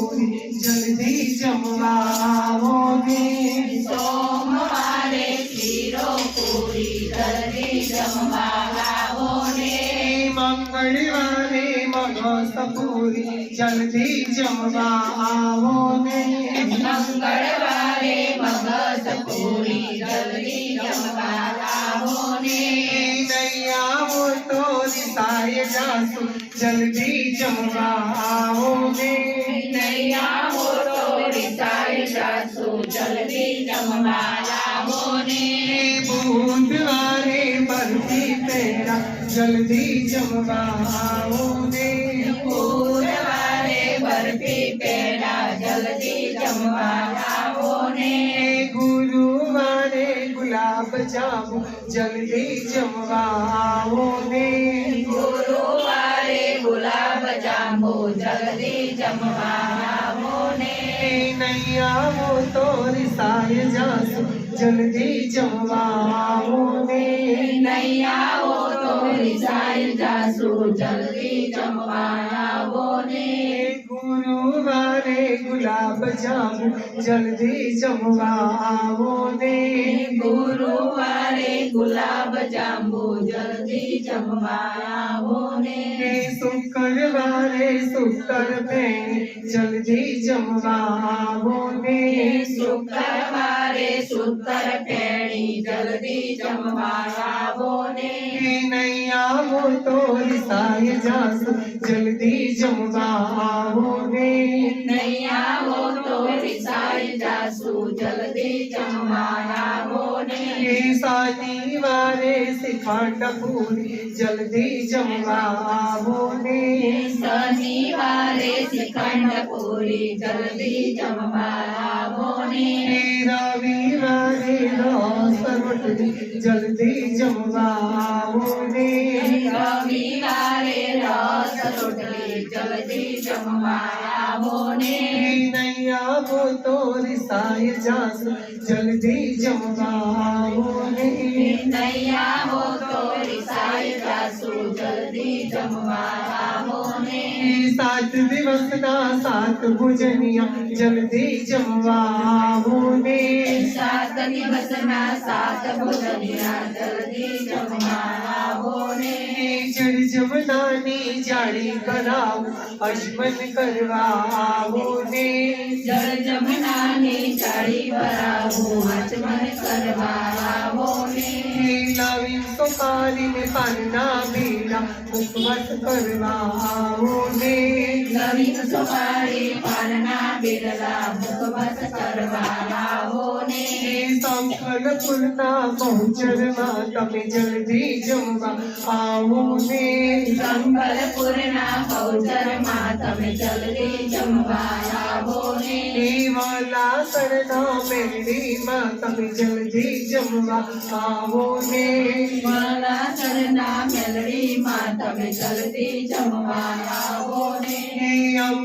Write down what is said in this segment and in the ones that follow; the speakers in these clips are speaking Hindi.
गोरी जल्दी जमवाओगे। सोमवारे खीरो पूरी जल्दी जमवाओगे। मंगलवारे मगस पूरी जल्दी जमवाओगे। मंगलवारे मगस पूरी जल्दी जमवाओगे। नैया वो तो रिसाए जासू जल्दी जमवाओगे। કૈયા મોટો વિચારી સાસુ જલ્દી જમવાલાવો ને जाओ जल्दी जमवाओ ने गुरु आरे गुलाब जामो जल्दी जमवाओ ने नहीं आओ तोरी रिसाय जासो जल्दी जमवाओ ने नहीं आओ तोरी रिसाय जासो जल्दी जमवाओ ने गुरुवारे गुलाब जामुन जल्दी जमवा आवो दे गुरुवारे गुलाब जामु जल्दी जमवा आवो दे शुक्रवारे शुक्र भेण जल्दी जमवा आवो दे शुक्रवारे शुक्र भेणी जल्दी जमवा आवो दे नहीं आवो तो रिसाए जास जल्दी जमवा आवो दीवारे सिखांड पूरी जल्दी जमवाओ ने शनिवारे सिखांड पूरी जल्दी जमवाओ ने रविवारे रोसरोटली जल्दी जमवाओ ने रविवारे रोसरोटली जल्दी जमवाओ ने नैया वो तोरे સાય જાસ જલ્દી જમવાઓ ને તૈયાર હો તો સાય જાસુ જલ્દી જમવા सात दिवस ना सात भुजनिया जल्दी जमवाओ ने सात दिवस ना सात भुजनिया जल्दी जमवा होने। जड़ जमनानी जाड़ी कराओ अजमन करवा होने। जड़ जमनानी जाड़ी कराओ अजमन करवा होने। लावी तो में पालना भी नवीन सुपारी पारणा बिरला मुखवास करवा. सफल पुरना पहुँचर माता में जल्दी जमुआ आओ ने सफल पुरना पहुँचर माता में जल्दी जमुआ आओ ने वाला सरना मेरी माँ में जल्दी जमुआ आओ ने वाला सरना मेरी माता में जल्दी जमुआ आओ ने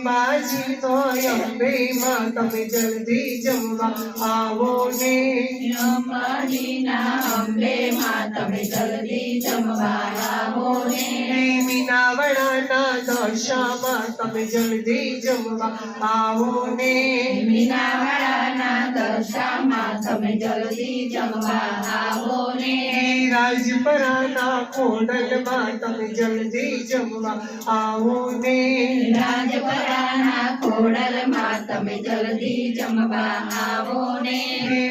અંબાજી તો અંબેમાં તમે જલ્દી જમવા આવો ને અંબાજીના અંબેમાં તમે જલ્દી જમવા આવો ને મીનાવડાના દશામાં તમે જલ્દી જમવા આવો ને મીનાવાડાના દશામાં તમે જલ્દી જમવા આવો ને રાજપરાના ખોડલમાં તમે જલ્દી જમવા આવો ને રાજપરાના ખોડલમાં તમે જલ્દી જમવા આવો ને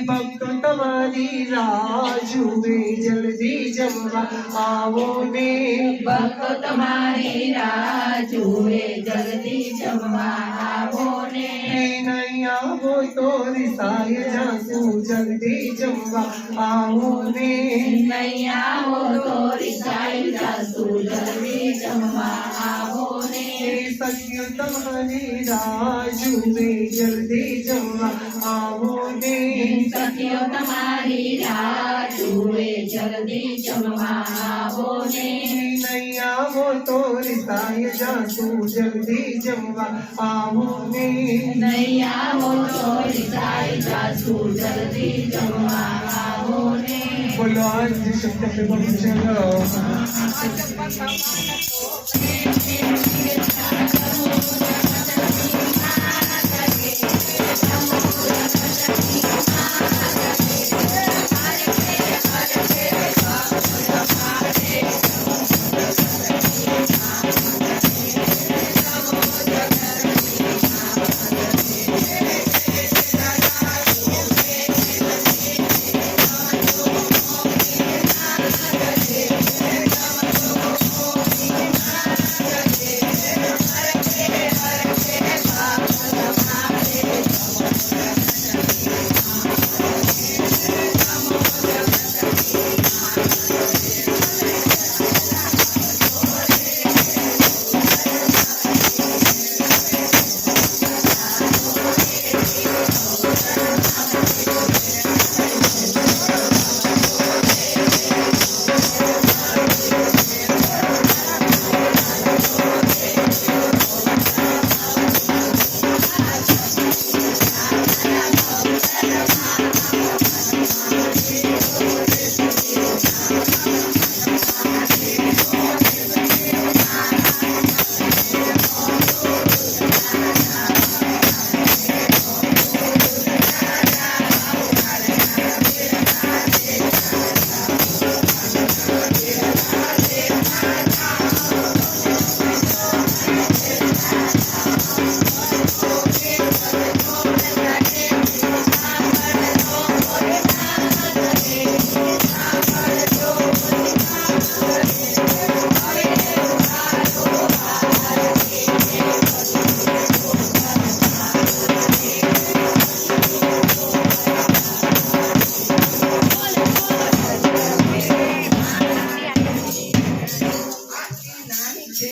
ભક્તો તમારી રાહ જુએ જલ્દી જમવા આવો ને ભક્તો તમારી રાહ જુએ જલ્દી જમવા આવો ને નહીં આવો તો રિસાય જાસુ જલ્દી જમવા આવો ને નહીં આવો તો રિસાઈ જાસુ જલ્દી જમવા આવો ને સત્ય તમારી રાહ જુએ જલ્દી જમવા આવો ને સખીઓ તમારી રાહ જુએ જલ્દી જમવા આવો ને आवो तोरी साई जासू जल्दी जमवा आवो ने नहीं आवो तोरी साई जासू जल्दी जमवा आवो ने बोलो आज शक्ति बन चलो।